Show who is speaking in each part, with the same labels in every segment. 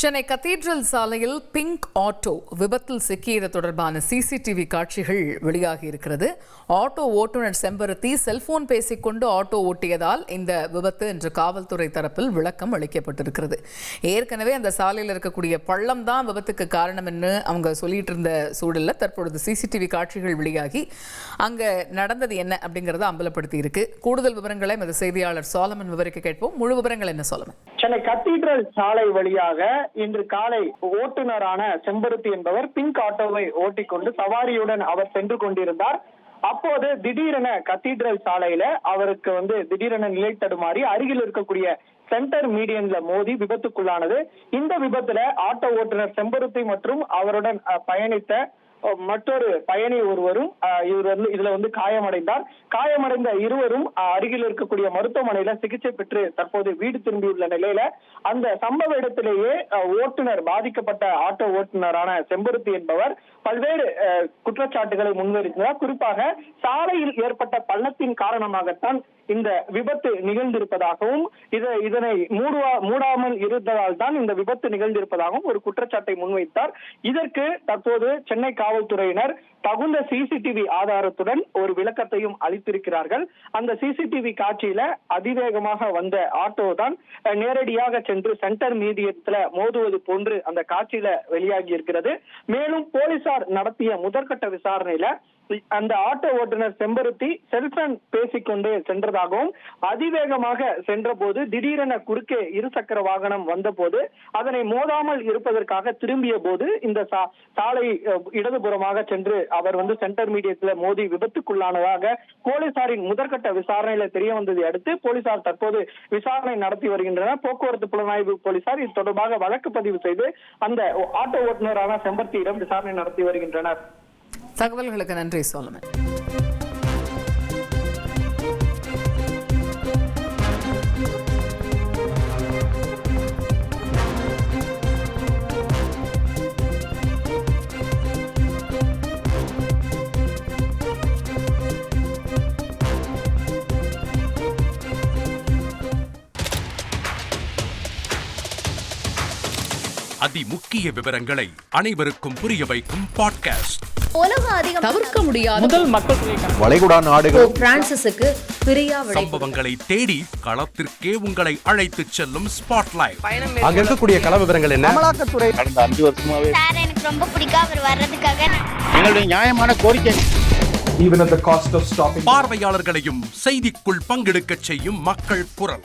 Speaker 1: Chennai cathedral சாலையில் pink auto விபத்தில் சிக்கியது தொடர்பான சிசிடிவி காட்சிகள் வெளியாகி இருக்கிறது. ஆட்டோ ஓட்டுநர் செம்பருத்தி செல்போன் பேசிக்கொண்டு ஆட்டோ ஓட்டியதால் இந்த விபத்து என்று காவல்துறை தரப்பில் விளக்கம் அளிக்கப்பட்டிருக்கிறது. ஏற்கனவே அந்த சாலையில் இருக்கக்கூடிய பள்ளம் தான் விபத்துக்கு காரணம் என்று அவங்க சொல்லிட்டு இருந்த சூழலில் தற்பொழுது சிசிடிவி காட்சிகள் வெளியாகி அங்கே நடந்தது என்ன அப்படிங்கிறத அம்பலப்படுத்தி இருக்கு கூடுதல் விவரங்களை எமது செய்தியாளர் சோலமன் விவரிக்க கேட்போம். முழு விவரங்கள் என்ன சோலமன்?
Speaker 2: சென்னை கத்தீட்ரல் சாலை வழியாக இன்று காலை ஓட்டுநரான செம்பருத்தி என்பவர் பிங்க் ஆட்டோவை ஓட்டிக்கொண்டு சவாரியுடன் அவர் சென்று கொண்டிருந்தார். அப்போது திடீரென கத்தீட்ரல் சாலையில அவருக்கு வந்து திடீரென நிலை தடுமாறி அருகில் இருக்கக்கூடிய சென்டர் மீடியன்ல மோதி விபத்துக்குள்ளானது. இந்த விபத்துல ஆட்டோ ஓட்டுநர் செம்பருத்தி மற்றும் அவருடன் பயணித்த மற்றொரு பயணி ஒருவரும் இவர் வந்து இதுல வந்து காயமடைந்தார். காயமடைந்த இருவரும் அருகில் இருக்கக்கூடிய மருத்துவமனையில சிகிச்சை பெற்று தற்போது வீடு திரும்பியுள்ள நிலையில அந்த சம்பவ இடத்திலேயே ஓட்டுநர் பாதிக்கப்பட்ட ஆட்டோ ஓட்டுநரான செம்பருத்தி என்பவர் பல்வேறு குற்றச்சாட்டுகளை முன்வைக்கிறார் குறிப்பாக சாலையில் ஏற்பட்ட பள்ளத்தின் காரணமாகத்தான் இந்த விபத்து நிகழ்ந்திருப்பதாகவும் இதை இதனை மூடுவா மூடாமல் இருந்ததால் தான் இந்த விபத்து நிகழ்ந்திருப்பதாகவும் ஒரு குற்றச்சாட்டை முன்வைத்தார். இதற்கு தற்போது சென்னை காவல்துறையினர் தகுந்த சிசிடிவி ஆதாரத்துடன் ஒரு விளக்கத்தையும் அளித்திருக்கிறார்கள். அந்த சிசிடிவி காட்சியில அதிவேகமாக வந்த ஆட்டோ தான் நேரடியாக சென்று சென்டர் மீதியத்துல மோதுவது போன்று அந்த காட்சியில வெளியாகி இருக்கிறது மேலும் போலீசார் நடத்திய முதற்கட்ட விசாரணையில அந்த ஆட்டோ ஓட்டுநர் செம்பருத்தி செல்போன் பேசிக்கொண்டு சென்றதாகவும் அதிவேகமாக சென்றபோது திடீரென குறுக்கே இருசக்கர வாகனம் வந்தபோது அதனை மோதாமல் இருப்பதற்காக திரும்பிய போது இந்த சாலை இடது இடதுபுறமாக சென்று அவர் வந்து சென்டர் மீடியத்துல மோதி விபத்துக்குள்ளானதாக போலீசாரின் முதற்கட்ட விசாரணையில தெரிய வந்ததை அடுத்து போலீசார் தற்போது விசாரணை நடத்தி வருகின்றனர். போக்குவரத்து புலனாய்வு போலீசார் இது தொடர்பாக வழக்கு பதிவு செய்து அந்த ஆட்டோ ஓட்டுநரான செம்பர்த்தியிடம் விசாரணை நடத்தி வருகின்றனர்.
Speaker 1: தகவல்களுக்கு நன்றி சோலமன்
Speaker 3: அதிமுக்கிய விவரங்களை அனைவருக்கும் புரிய வைக்கும் பாட்காஸ்ட்
Speaker 4: உலக அதிகம்
Speaker 1: தவிர்க்க முடியாத
Speaker 2: முதல் மக்கள்
Speaker 5: வளைகுடா நாடுகள்.
Speaker 4: போப் பிரான்சிஸுக்கு பிரியா விடை
Speaker 3: சம்பவங்களை தேடி களத்திற்கே உங்களை அழைத்துச் செல்லும் ஸ்பாட்லைட்
Speaker 5: அங்க இருக்கக்கூடிய கள விவரங்கள் என்ன?
Speaker 2: அமலாக்கத்துறை
Speaker 6: கடந்த அஞ்சு வருஷமாவே
Speaker 7: சார் எனக்கு ரொம்ப பிடிக்கும் அவர் வர்றதுக்காக. நான்
Speaker 6: எங்களுடைய நியாயமான கோரிக்கை.
Speaker 5: Even at the cost of stopping
Speaker 3: பார்வையாளர்களையும் செய்திக்குள் பங்கெடுக்கச் செய்யும் மக்கள் குரல்.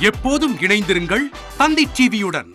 Speaker 3: எப்போதும் இணைந்திருங்கள் தந்தி டிவியுடன்.